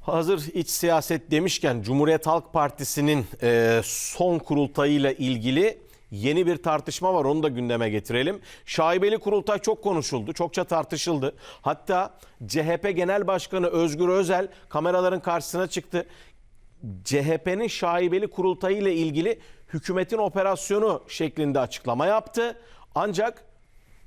Hazır iç siyaset demişken Cumhuriyet Halk Partisi'nin e, son kurultayıyla ilgili yeni bir tartışma var. Onu da gündeme getirelim. Şaibeli kurultay çok konuşuldu, çokça tartışıldı. Hatta CHP Genel Başkanı Özgür Özel kameraların karşısına çıktı. CHP'nin şaibeli kurultayı ile ilgili hükümetin operasyonu şeklinde açıklama yaptı. Ancak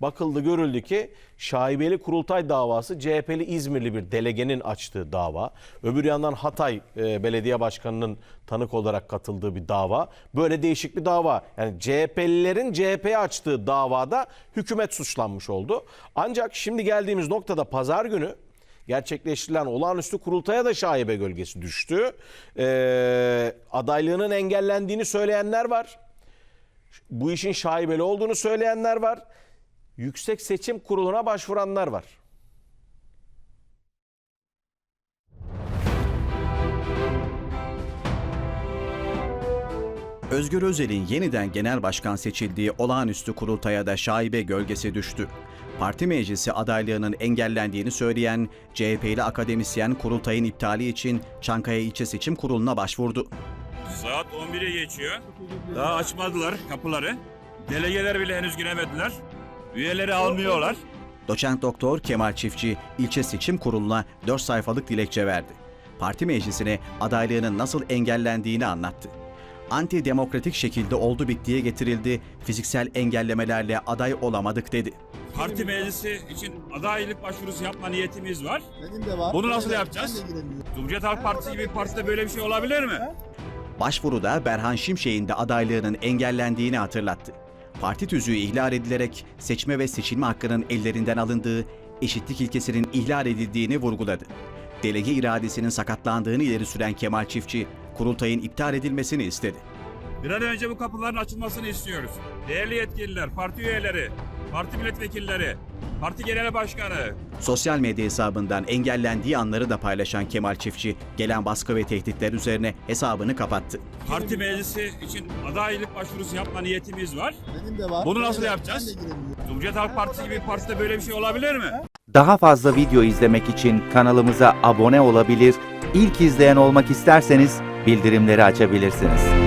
bakıldı görüldü ki şaibeli kurultay davası CHP'li İzmirli bir delegenin açtığı dava. Öbür yandan Hatay e, Belediye Başkanı'nın tanık olarak katıldığı bir dava. Böyle değişik bir dava. Yani CHP'lilerin CHP'ye açtığı davada hükümet suçlanmış oldu. Ancak şimdi geldiğimiz noktada pazar günü gerçekleştirilen olağanüstü kurultaya da şaibe gölgesi düştü. Ee, adaylığının engellendiğini söyleyenler var. Bu işin şaibeli olduğunu söyleyenler var. Yüksek Seçim Kurulu'na başvuranlar var. Özgür Özel'in yeniden genel başkan seçildiği olağanüstü kurultaya da şaibe gölgesi düştü. Parti meclisi adaylığının engellendiğini söyleyen CHP'li akademisyen kurultayın iptali için Çankaya İlçe Seçim Kurulu'na başvurdu. Saat 11'e geçiyor. Daha açmadılar kapıları. Delegeler bile henüz giremediler. Üyeleri almıyorlar. Doçent Doktor Kemal Çiftçi İlçe Seçim Kurulu'na 4 sayfalık dilekçe verdi. Parti meclisine adaylığının nasıl engellendiğini anlattı. Antidemokratik şekilde oldu bittiye getirildi, fiziksel engellemelerle aday olamadık dedi. Parti meclisi için adaylık başvurusu yapma niyetimiz var. Benim de var. Bunu nasıl yapacağız? Cumhuriyet Halk Partisi gibi bir partide böyle bir şey olabilir mi? Başvuruda Berhan Şimşek'in de adaylığının engellendiğini hatırlattı. Parti tüzüğü ihlal edilerek seçme ve seçilme hakkının ellerinden alındığı, eşitlik ilkesinin ihlal edildiğini vurguladı. Delege iradesinin sakatlandığını ileri süren Kemal Çiftçi, kurultayın iptal edilmesini istedi. Bir an önce bu kapıların açılmasını istiyoruz. Değerli yetkililer, parti üyeleri, parti milletvekilleri, parti genel başkanı, Sosyal medya hesabından engellendiği anları da paylaşan Kemal Çiftçi, gelen baskı ve tehditler üzerine hesabını kapattı. parti meclisi için adaylık başvurusu yapma niyetimiz var. Benim de var. Bunu nasıl yapacağız? Cumhuriyet Halk Partisi gibi bir partide böyle bir şey olabilir mi? Daha fazla video izlemek için kanalımıza abone olabilir, ilk izleyen olmak isterseniz bildirimleri açabilirsiniz.